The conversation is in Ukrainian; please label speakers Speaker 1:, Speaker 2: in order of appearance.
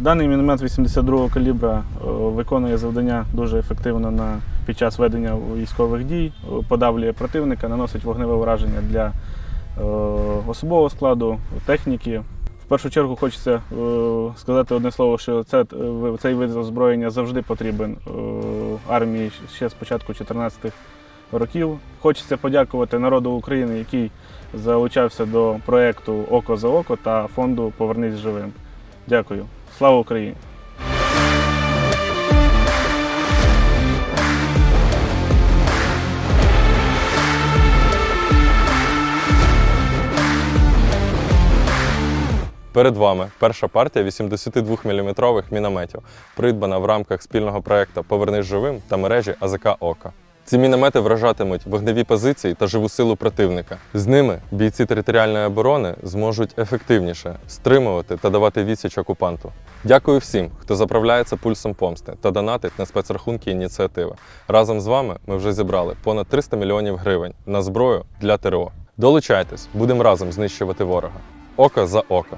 Speaker 1: Даний міномет 82-го калібра е, виконує завдання дуже ефективно на, під час ведення військових дій, е, подавлює противника, наносить вогневе враження для е, особового складу, техніки. В першу чергу хочеться сказати одне слово, що це, цей вид озброєння завжди потрібен армії ще з початку 14-х років. Хочеться подякувати народу України, який залучався до проєкту Око за око та фонду Повернись живим. Дякую. Слава Україні!
Speaker 2: Перед вами перша партія 82-мм мінометів, придбана в рамках спільного проекту Повернись живим та мережі АЗК Ока. Ці міномети вражатимуть вогневі позиції та живу силу противника. З ними бійці територіальної оборони зможуть ефективніше стримувати та давати відсіч окупанту. Дякую всім, хто заправляється пульсом помсти та донатить на спецрахунки ініціативи. Разом з вами ми вже зібрали понад 300 мільйонів гривень на зброю для ТРО. Долучайтесь, будемо разом знищувати ворога. Око за око.